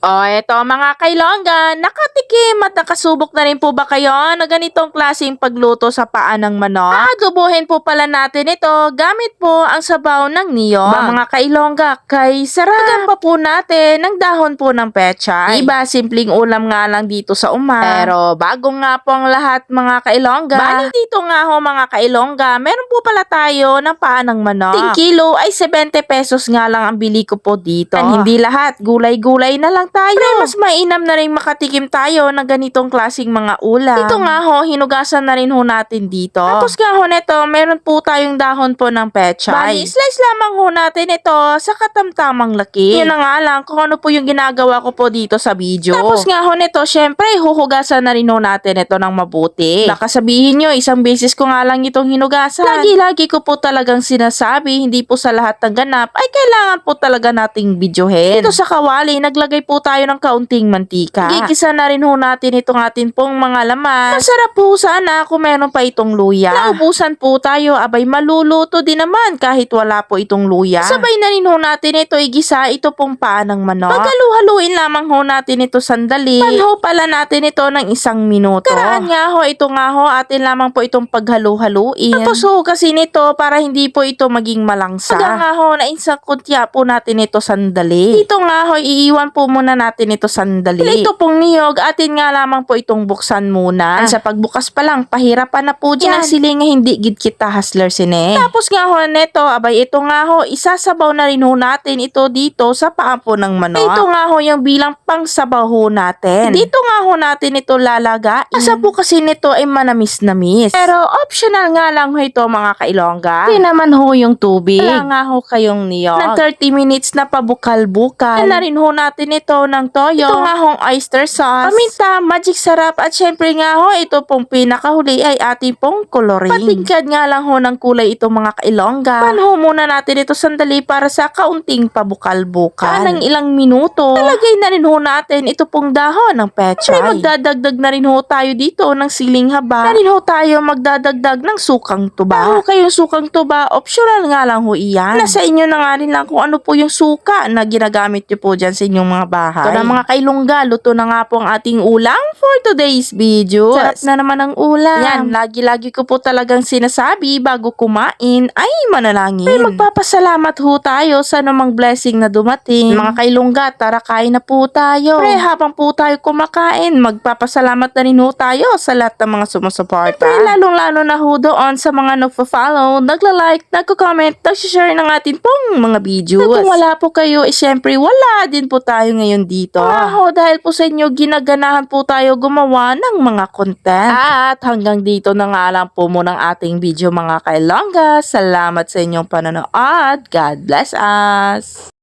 O, eto mga kailongga, nakatikim at nakasubok na rin po ba kayo na ganitong klaseng pagluto sa paa ng manok? Adobohin po pala natin ito gamit po ang sabaw ng niyog. Ba mga kailongga, kay sarap. Lagyan pa po natin ng dahon po ng pechay. Iba, simpleng ulam nga lang dito sa uma. Pero bago nga po ang lahat mga kailongga, bali dito nga ho mga kailongga, meron po pala tayo ng paa ng manok. Ting kilo ay 70 pesos nga lang ang bili ko po dito. And hindi lahat, gulay-gulay na lang tayo. Pre, mas mainam na rin makatikim tayo ng ganitong klasing mga ulam. Dito nga ho, hinugasan na rin ho natin dito. Tapos nga ho neto, meron po tayong dahon po ng pechay. Bali, slice lamang ho natin ito sa katamtamang laki. Yun na nga lang kung ano po yung ginagawa ko po dito sa video. Tapos nga ho neto, syempre, huhugasan na rin ho natin ito ng mabuti. Baka sabihin nyo, isang beses ko nga lang itong hinugasan. Lagi-lagi ko po talagang sinasabi, hindi po sa lahat ng ganap ay kailangan po talaga nating videohin. Dito sa kawali, naglagay po tayo ng kaunting mantika. Gigisa na rin ho natin itong atin pong mga laman. Masarap po sana kung meron pa itong luya. Naubusan po tayo, abay maluluto din naman kahit wala po itong luya. Sabay na rin ho natin ito igisa, ito pong paa ng manok. Paghalu-haluin lamang ho natin ito sandali. Panho pala natin ito ng isang minuto. Karaan nga ho, ito nga ho, atin lamang po itong paghalu-haluin. Tapos ho kasi nito para hindi po ito maging malangsa. Pagka nga ho, nainsang kuntya po natin ito sandali. Dito nga ho, iiwan po muna natin ito sandali. Ito pong niyog, atin nga lamang po itong buksan muna. Sa pagbukas pa lang, pahirapan na po dyan. Sili nga hindi gid kita hustler sine. Tapos nga ho, neto, abay ito nga ho, isasabaw na rin ho natin ito dito sa paapo ng manok. Ito nga ho yung bilang pangsabaw ho natin. Dito nga ho natin ito lalagain. Asa po kasi nito ay manamis-namis. Pero optional nga lang ho ito mga kailongga. Hindi naman ho yung tubig. Wala nga ho kayong niyog. Ng 30 minutes na pabukal-bukal. na rin ho natin ito ng toyo. Ito nga hong oyster sauce. Paminta, magic sarap. At syempre nga ho, ito pong pinakahuli ay ating pong coloring. Patigkad nga lang ho ng kulay ito mga kailongga. Panho muna natin ito sandali para sa kaunting pabukal-bukal. ng ilang minuto. Talagay na rin ho natin ito pong dahon ng pechay. Siyempre magdadagdag na rin ho tayo dito ng siling haba. Na rin ho tayo magdadagdag ng sukang tuba. Ano kayong sukang tuba, optional nga lang ho iyan. Nasa inyo na nga rin lang kung ano po yung suka na ginagamit nyo po dyan sa inyong mga bahay. Ito na mga kailongga, luto na nga po ang ating ulam for today's video. Sarap na naman ang ulam. Yan, lagi-lagi ko po talagang sinasabi bago kumain ay manalangin. Ay magpapasalamat ho tayo sa namang blessing na dumating. Mga kailongga, tara kain na po tayo. Pre, habang po tayo kumakain, magpapasalamat na rin ho tayo sa lahat ng mga sumusuporta. Pre, lalong-lalo na ho doon sa mga nagpa-follow, nagla-like, nagko-comment, nag-share ng atin pong mga videos. Na kung wala po kayo, eh syempre wala din po tayo ngayon dito. Wow, dahil po sa inyo, ginaganahan po tayo gumawa ng mga content. At hanggang dito na nga lang po muna ang ating video mga kailongga. Salamat sa inyong panonood. God bless us!